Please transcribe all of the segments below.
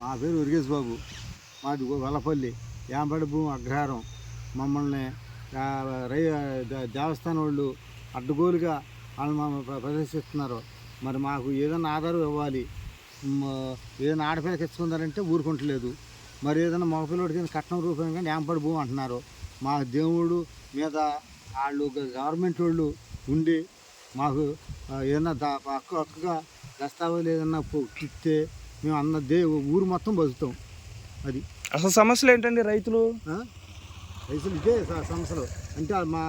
మా పేరు ఉరిగేశ్ బాబు. మాది వలపల్లి యాంబడి భూమి అగ్రహారం. మమ్మల్ని రై దేవస్థానం వాళ్ళు అడ్డగోలుగా వాళ్ళు మమ్మల్ని ప్రదర్శిస్తున్నారు. మరి మాకు ఏదైనా ఆధారం ఇవ్వాలి. ఏదైనా ఆడపిల్లకి ఇచ్చుకుందారంటే ఊరుకుంటలేదు. మరి ఏదైనా మగపిల్లడికి కింద కట్నం రూపంగా యాంపడి భూమి అంటున్నారు. మా దేవుడు మీద వాళ్ళు గవర్నమెంట్ వాళ్ళు ఉండి మాకు ఏదైనా హక్కు హక్కుగా దస్తావేజ్ ఏదన్నా ఇస్తే మేము అన్న దే ఊరు మొత్తం బతుకుతాం. అది. అసలు సమస్యలు ఏంటండి రైతులు? రైతులు ఇదే సమస్యలు. అంటే మా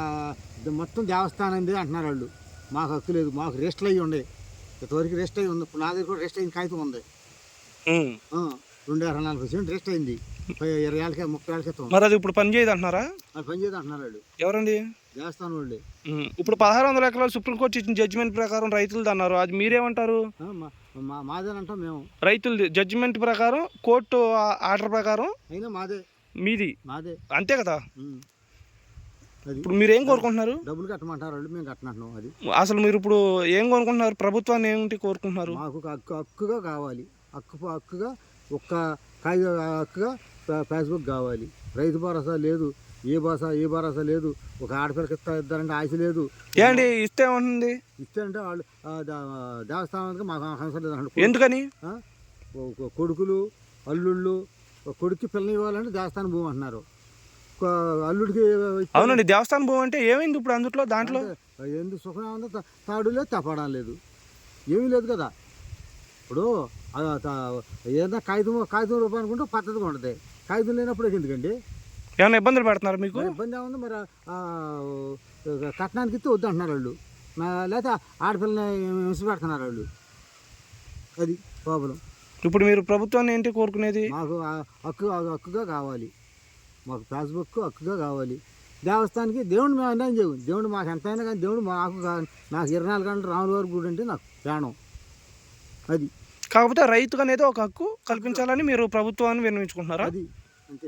ఇది మొత్తం దేవస్థానం అంటున్నారు వాళ్ళు. మాకు హక్కు లేదు. మాకు రెస్ట్లు అయ్యి ఉండే. ఇంతవరకు రెస్ట్ అయ్యి ఉంది. ఇప్పుడు నా దగ్గర కూడా రెస్ట్ అయిన కాగితం ఉంది. రెండు అరవై నలభై సెంట్ రెస్ట్ అయింది. ఇరవై ఏళ్ళకి ముప్పై ఏళ్ళ క్రితం మరి అది ఇప్పుడు పని చేయదు అంటున్నారా అది పని చేయదు అంటున్నారు వాళ్ళు. ఎవరండి? దేవస్థానం వాళ్ళే. ఇప్పుడు పదహారు వందల ఎకరాలు సుప్రీంకోర్టు ఇచ్చిన జడ్జిమెంట్ ప్రకారం రైతులది అన్నారు. అది మీరేమంటారు? మాదేనంటాం మేము. రైతులది జడ్జిమెంట్ ప్రకారం కోర్టు ఆర్డర్ ప్రకారం అయినా మాదే. మీది. మాదే. అంతే కదా? ఇప్పుడు మీరు ఏం కోరుకుంటున్నారు? డబ్బులు కట్టమంటారు వాళ్ళు మేము కట్టమంటున్నాం అది. అసలు మీరు ఇప్పుడు ఏం కోరుకుంటున్నారు? ప్రభుత్వాన్ని ఏంటి కోరుకుంటున్నారు? మాకు హక్కుగా కావాలి. హక్కు హక్కుగా ఒక్క కాగిత హక్కుగా ఫేస్బుక్ కావాలి. రైతు భరోసా లేదు ఏ భరోసా ఏ భరోసా లేదు ఒక ఆడపిల్లకి ఇస్తా ఇద్దారంటే ఆశ లేదు. ఏంటి ఇస్తే ఏమంటుంది? ఇస్తే అంటే వాళ్ళు దేవస్థానానికి మాకు అవసరం లేదు అంటారు. ఎందుకని? కొడుకులు అల్లుళ్ళు కొడుక్కి పిల్లని ఇవ్వాలంటే దేవస్థానం భూమి అంటున్నారు. అల్లుడికి అవునండి దేవస్థానం భూమి అంటే ఏమైంది ఇప్పుడు అందులో దాంట్లో? ఎందుకు సుఖం ఉంది తాడు లేదు తప్పడం లేదు. ఏమీ లేదు కదా. ఇప్పుడు ఏదైనా కాగితం కాగితం రూపాయలు అనుకుంటే పద్ధతిగా ఉంటుంది. కాగితం లేనప్పుడు ఎందుకండి? ఏమైనా ఇబ్బందులు పెడుతున్నారు మీకు? ఇబ్బంది ఏముంది? మరి కట్నానికి ఇస్తే వద్దు అంటున్నారు వాళ్ళు లేకపోతే ఆడపిల్లని హింస పెడుతున్నారు వాళ్ళు. అది ప్రాబ్లం. ఇప్పుడు మీరు ప్రభుత్వాన్ని ఏంటి కోరుకునేది? మాకు హక్కు హక్కుగా కావాలి. మాకు ఫేస్బుక్ హక్కుగా కావాలి. దేవస్థానానికి దేవుడు మేము అన్యాయం చేయము. దేవుడు మాకు ఎంతైనా కానీ దేవుడు మాకు నాకు ఇరవై నాలుగు గంటలు రాముల వారి గుడి అంటే నాకు ప్రాణం. అది. కాకపోతే రైతుకు అనేది ఒక హక్కు కల్పించాలని మీరు ప్రభుత్వాన్ని విన్నవించుకుంటున్నారా? అది అంతే.